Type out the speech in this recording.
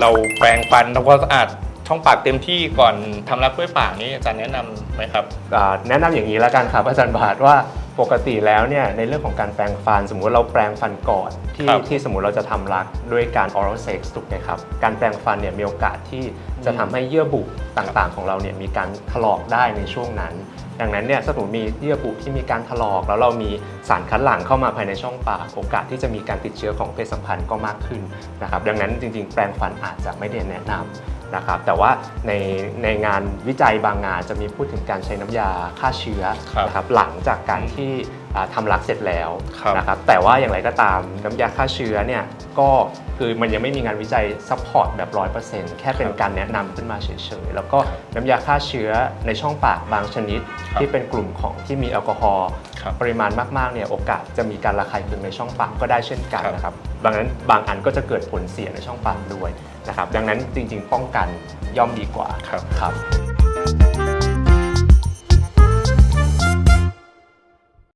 เราแปรงฟันทำความสะอาดช่องปากเต็มที่ก่อนทำรักด้วยปากนี่อาจารย์แนะนำไหมครับ อ่าแนะนำอย่างนี้แล้วกันครับอาจารย์บาทว่า ปกติแล้วเนี่ยในเรื่องของการแปรงฟัน สมมุติเราแปรงฟันก่อนที่ครับที่สมมุติเราจะทำรักด้วยการ oral sex ถูกไหมครับ การแปรงฟันเนี่ยมีโอกาสที่จะทำให้เยื่อบุต่างๆ ของเราเนี่ยมีการถลอกได้ในช่วงนั้น ดังนั้นเนี่ยถ้าสมมติมีเยื่อบุที่มีการถลอก แล้วเรามีสารคัดหลั่งเข้ามาภายในช่องปากโอกาสที่จะมีการติดเชื้อของเพศสัมพันธ์ก็มากขึ้นนะครับดังนั้นจริงๆ แปรงฟันอาจจะไม่ได้แนะนำ นะครับแต่ว่าในในงานวิจัยบางงานจะมีพูดถึงการใช้น้ำยาฆ่าเชื้อครับนะครับหลังจากการที่อ่าทำรักเสร็จแล้วครับ นะครับแต่ว่าอย่างไรก็ตามน้ำยาฆ่าเชื้อเนี่ยก็ คือมันยังไม่มีงานวิจัยซัพพอร์ตแบบ 100%แค่เป็นการแนะนำขึ้นมาเฉยๆ แล้วก็น้ำยาฆ่าเชื้อในช่องปากบางชนิด ครับที่เป็นกลุ่มของที่มีแอลกอฮอล์ครับปริมาณมากๆเนี่ยโอกาสจะมีการระคายเคืองในช่องปากก็ได้เช่นกันครับ นะครับดังนั้นบางอันก็จะเกิดผลเสียในช่องปากด้วยนะครับดังนั้นจริงๆ ป้องกันย่อมดีกว่าครับ ครับ